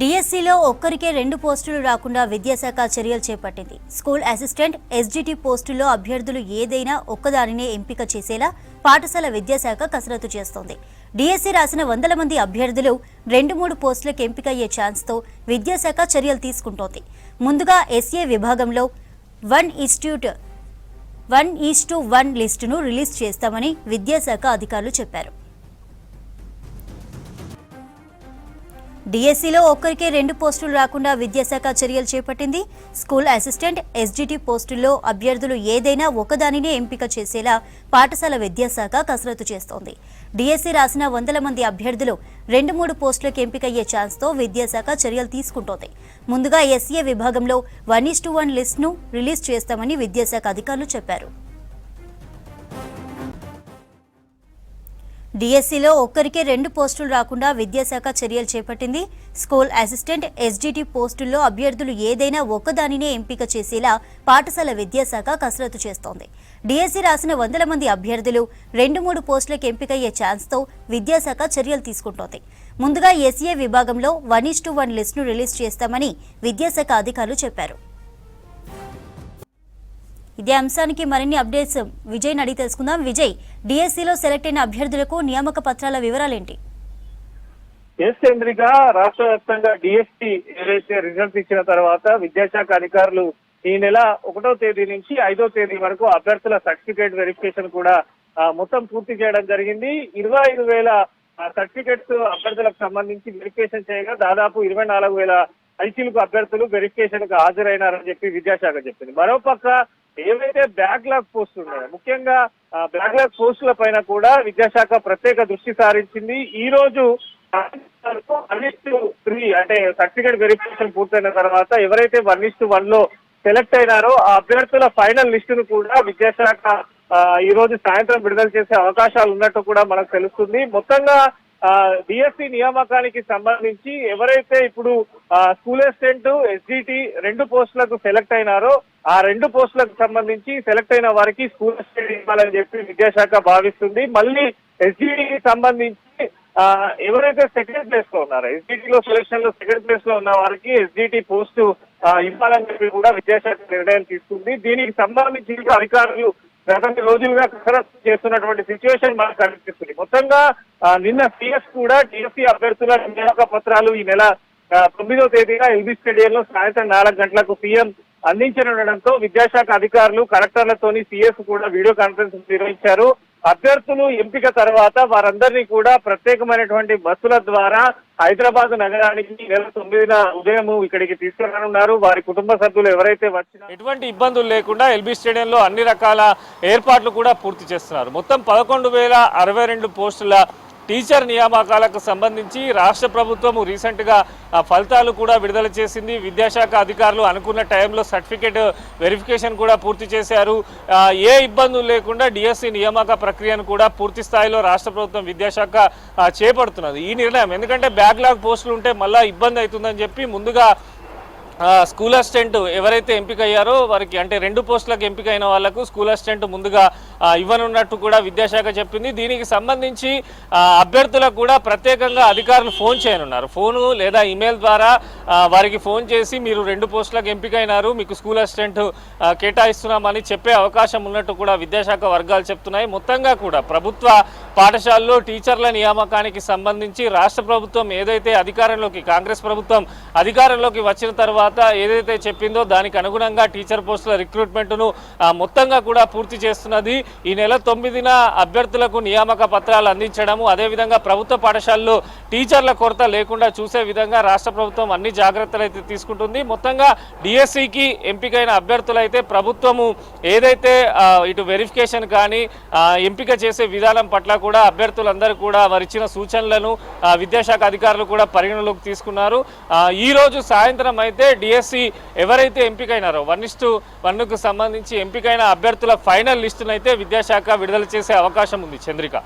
డిఎస్సిలో ఒక్కరికే రెండు పోస్టులు రాకుండా విద్యాశాఖ చర్యలు చేపట్టింది. స్కూల్ అసిస్టెంట్ ఎస్జిటి పోస్టుల్లో అభ్యర్థులు ఏదైనా ఒక్కదానినే ఎంపిక చేసేలా పాఠశాల విద్యాశాఖ కసరత్తు చేస్తోంది. డిఎస్సి రాసిన వందల మంది అభ్యర్థులు రెండు మూడు పోస్టులకు ఎంపికయ్యే ఛాన్స్తో విద్యాశాఖ చర్యలు తీసుకుంటోంది. ముందుగా ఎస్ఏ విభాగంలో one institute one is to one లిస్టును release చేస్తామని విద్యాశాఖ అధికారులు చెప్పారు. డిఎస్సిలో ఒక్కరికే రెండు పోస్టులు రాకుండా విద్యాశాఖ చర్యలు చేపట్టింది. స్కూల్ అసిస్టెంట్ ఎస్జిటి పోస్టుల్లో అభ్యర్థులు ఏదైనా ఒకదానినే ఎంపిక చేసేలా పాఠశాల విద్యాశాఖ కసరత్తు చేస్తోంది. డిఎస్సి రాసిన వందల మంది అభ్యర్థులు రెండు మూడు పోస్టులకు ఎంపికయ్యే ఛాన్స్తో విద్యాశాఖ చర్యలు తీసుకుంటోంది. ముందుగా ఎస్ఏ విభాగంలో వన్ ఇస్ టు వన్ లిస్ట్ను రిలీజ్ చేస్తామని విద్యాశాఖ అధికారులు చెప్పారు. డిఎస్సిలో ఒక్కరికే రెండు పోస్టులు రాకుండా విద్యాశాఖ చర్యలు చేపట్టింది. స్కూల్ అసిస్టెంట్ ఎస్జిటి పోస్టుల్లో అభ్యర్థులు ఏదైనా ఒక్కదానినే ఎంపిక చేసేలా పాఠశాల విద్యాశాఖ కసరత్తు చేస్తోంది. డిఎస్సి రాసిన వందల మంది అభ్యర్థులు రెండు మూడు పోస్టులకు ఎంపికయ్యే ఛాన్స్తో విద్యాశాఖ చర్యలు తీసుకుంటోంది. ముందుగా ఎస్ఏ విభాగంలో వన్ ఇస్ టు వన్ లిస్టును రిలీజ్ చేస్తామని విద్యాశాఖ అధికారులు చెప్పారు. ఇదే అంశానికి మరిన్ని అప్డేట్స్ విజయ్ అడిగి తెలుసుకుందాం. విజయ్ డిఎస్సిలో సెలెక్ట్ అయిన అభ్యర్థులకు నియామక పత్రాల వివరాలేంటి? ఎస్ చంద్రిక రాష్ట్ర వ్యాప్తంగా డిఎస్సి ఏదైతే రిజల్ట్ ఇచ్చిన తర్వాత విద్యాశాఖ అధికారులు ఈ నెల ఒకటో తేదీ నుంచి ఐదో తేదీ వరకు అభ్యర్థుల సర్టిఫికేట్ వెరిఫికేషన్ కూడా మొత్తం పూర్తి చేయడం జరిగింది. ఇరవై ఐదు వేల సర్టిఫికేట్స్ అభ్యర్థులకు సంబంధించి వెరిఫికేషన్ చేయగా దాదాపు ఇరవై నాలుగు వేల ఐసీలకు అభ్యర్థులు వెరిఫికేషన్కు హాజరైనారని చెప్పి విద్యాశాఖ చెప్పింది. మరోపక్క ఏవైతే బ్యాక్లాగ్ పోస్టులు ఉన్నాయో ముఖ్యంగా బ్యాక్లాగ్ పోస్టుల పైన కూడా విద్యాశాఖ ప్రత్యేక దృష్టి సారించింది. ఈ రోజు వన్ త్రీ అంటే సర్టిఫికేట్ వెరిఫికేషన్ పూర్తయిన తర్వాత ఎవరైతే వన్ ఇస్ వన్లో సెలెక్ట్ అయినారో ఆ అభ్యర్థుల ఫైనల్ లిస్టును కూడా విద్యాశాఖ ఈ రోజు సాయంత్రం విడుదల చేసే అవకాశాలు ఉన్నట్టు కూడా మనకు తెలుస్తుంది. మొత్తంగా డిఎస్సి నియామకానికి సంబంధించి ఎవరైతే ఇప్పుడు ఆ, స్కూల్ అసిస్టెంట్ ఎస్జిటి రెండు పోస్టులకు సెలెక్ట్ అయినారో ఆ రెండు పోస్టులకు సంబంధించి సెలెక్ట్ అయిన వారికి స్కూల్ అసిస్టెంట్ ఇవ్వాలని చెప్పి విద్యాశాఖ భావిస్తుంది. మళ్ళీ ఎస్జీడీకి సంబంధించి ఎవరైతే సెకండ్ ప్లేస్లో ఉన్నారో ఎస్జిటి లో సెలక్షన్లో సెకండ్ ప్లేస్లో ఉన్న వారికి ఎస్జీటీ పోస్ట్ ఇవ్వాలని చెప్పి కూడా విద్యాశాఖ నిర్ణయం తీసుకుంది. దీనికి సంబంధించి అధికారులు గత రోజులుగా కసరత్తు చేస్తున్నటువంటి సిచ్యువేషన్ మనకు కనిపిస్తుంది. మొత్తంగా నిన్న సిఎస్ కూడా టీఎస్సీ అభ్యర్థుల నియామక పత్రాలు ఈ నెల తొమ్మిదో తేదీన ఎల్బీ స్టేడియంలో సాయంత్రం నాలుగు గంటలకు సీఎం అందించనుండడంతో విద్యాశాఖ అధికారులు కలెక్టర్లతోని సిఎస్ కూడా వీడియో కాన్ఫరెన్స్ నిర్వహించారు. అభ్యర్థులు ఎంపిక తర్వాత వారందరినీ కూడా ప్రత్యేకమైనటువంటి బస్సుల ద్వారా హైదరాబాద్ నగరానికి నెల తొమ్మిదిన ఉదయం ఇక్కడికి తీసుకురానున్నారు. వారి కుటుంబ సభ్యులు ఎవరైతే వచ్చినా ఎటువంటి ఇబ్బందులు లేకుండా ఎల్బీ స్టేడియంలో అన్ని రకాల ఏర్పాట్లు కూడా పూర్తి చేస్తున్నారు. మొత్తం పదకొండు వేల అరవై రెండు పోస్టుల టీచర్ నియామకాలకు సంబంధించి రాష్ట్ర ప్రభుత్వం రీసెంట్గా ఫలితాలు కూడా విడుదల చేసింది. విద్యాశాఖ అధికారులు అనుకున్న టైంలో సర్టిఫికేట్ వెరిఫికేషన్ కూడా పూర్తి చేశారు. ఏ ఇబ్బందులు లేకుండా డిఎస్సి నియామక ప్రక్రియను కూడా పూర్తి స్థాయిలో రాష్ట్ర ప్రభుత్వం విద్యాశాఖ చేపడుతున్నది. ఈ నిర్ణయం ఎందుకంటే బ్యాక్లాగ్ పోస్టులు ఉంటే మళ్ళీ ఇబ్బంది అవుతుందని చెప్పి ముందుగా స్కూల్ అసిస్టెంట్ ఎవరైతే ఎంపిక అయ్యారో వారికి అంటే రెండు పోస్టులకు ఎంపిక అయిన వాళ్ళకు స్కూల్ అసిస్టెంట్ ముందుగా ఇవ్వనున్నట్టు కూడా విద్యాశాఖ చెప్పింది. దీనికి సంబంధించి అభ్యర్థులకు కూడా ప్రత్యేకంగా అధికారులు ఫోన్ చేయనున్నారు. ఫోను లేదా ఇమెయిల్ ద్వారా వారికి ఫోన్ చేసి మీరు రెండు పోస్టులకు ఎంపిక అయినారు మీకు స్కూల్ అసిస్టెంట్ కేటాయిస్తున్నామని చెప్పే అవకాశం ఉన్నట్టు కూడా విద్యాశాఖ వర్గాలు చెప్తున్నాయి. మొత్తంగా కూడా ప్రభుత్వ పాఠశాలలో టీచర్ల నియామకానికి సంబంధించి రాష్ట్ర ప్రభుత్వం ఏదైతే అధికారంలోకి కాంగ్రెస్ ప్రభుత్వం అధికారంలోకి వచ్చిన తర్వాత ఏదైతే చెప్పిందో దానికి అనుగుణంగా టీచర్ పోస్టుల రిక్రూట్మెంట్ను మొత్తంగా కూడా పూర్తి చేస్తున్నది. ఈ నెల తొమ్మిదిన అభ్యర్థులకు నియామక పత్రాలు అందించడము అదేవిధంగా ప్రభుత్వ పాఠశాలలో టీచర్ల కొరత లేకుండా చూసే విధంగా రాష్ట్ర ప్రభుత్వం అన్ని జాగ్రత్తలు అయితే తీసుకుంటుంది. మొత్తంగా డిఎస్సికి ఎంపికైన అభ్యర్థులైతే ప్రభుత్వము ఏదైతే ఇటు వెరిఫికేషన్ కానీ ఎంపిక చేసే విధానం పట్ల కూడా అభ్యర్థులందరూ కూడా వారు ఇచ్చిన సూచనలను విద్యాశాఖ అధికారులు కూడా పరిగణలోకి తీసుకున్నారు. ఈ రోజు సాయంత్రం అయితే డిఎస్సి ఎవరైతే ఎంపికైనారో వన్ ఇస్టు వన్కు సంబంధించి ఎంపికైన అభ్యర్థుల ఫైనల్ లిస్టును అయితే విద్యాశాఖ విడుదల చేసే అవకాశం ఉంది చంద్రిక.